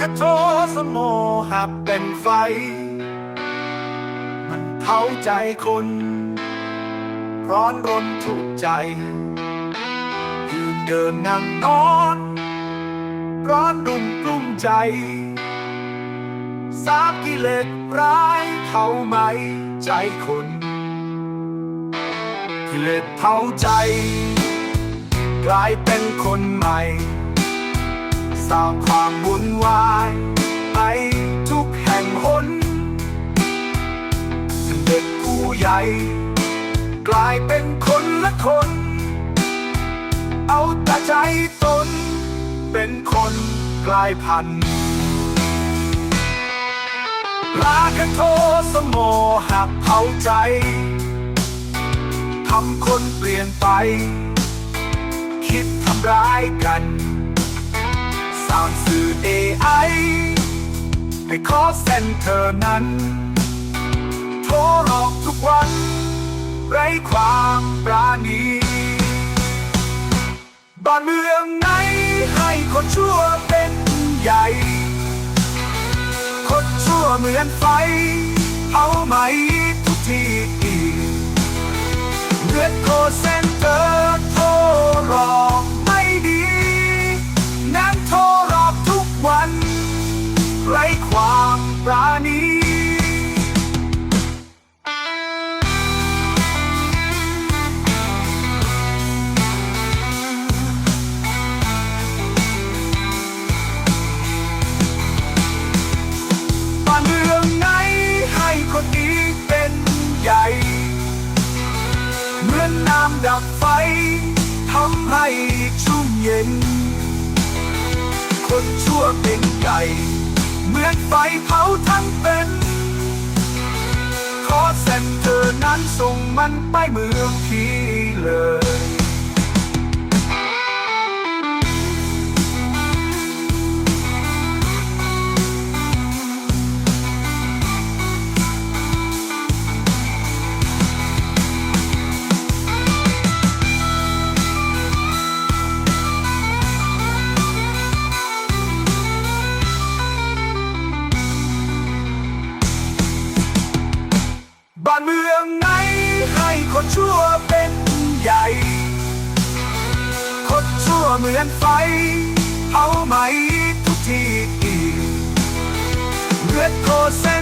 คโทสโมหะเป็นไฟ มันเผาใจคน ร้อนรนถูกใจ ยืนเดินนั่งนอน ร้อนรุ่มกลุ้มใจ สามกิเลสร้ายเผาไหมใจคน กิเลสเผาใจ กลายเป็นคนใหม่ สร้างความวุ่นวายไปทุกแห่งหนเด็กผู้ใหญ่ กลายเป็นคนละคน เอาแต่ใจตน เป็นคนกลายพันธุ์ราคะโทสโมหะเผาใจ ทำคนเปลี่ยนไป คิดทำร้ายกัน ตางสื่อ AI ให้คอเซ็นเธอนั้น โทรหลอกทุกวัน ไร้ความปราณีบ้านเมืองไหนให้คนชั่วเป็นใหญ่ คนชั่วเหมือนไฟเผาไหมทุกทีำดับไฟทำให้ชุ่มเย็น คนชั่วเป็นไก่เหมือนไฟเผาทั้งเป็น ขอเซ็นเธอนั้นส่งมันไปเมืองพีเลย ชั่วเป็นใหญ่ คนชั่วเหมือนไฟเผาไหมทุกทีเลือดโคเซน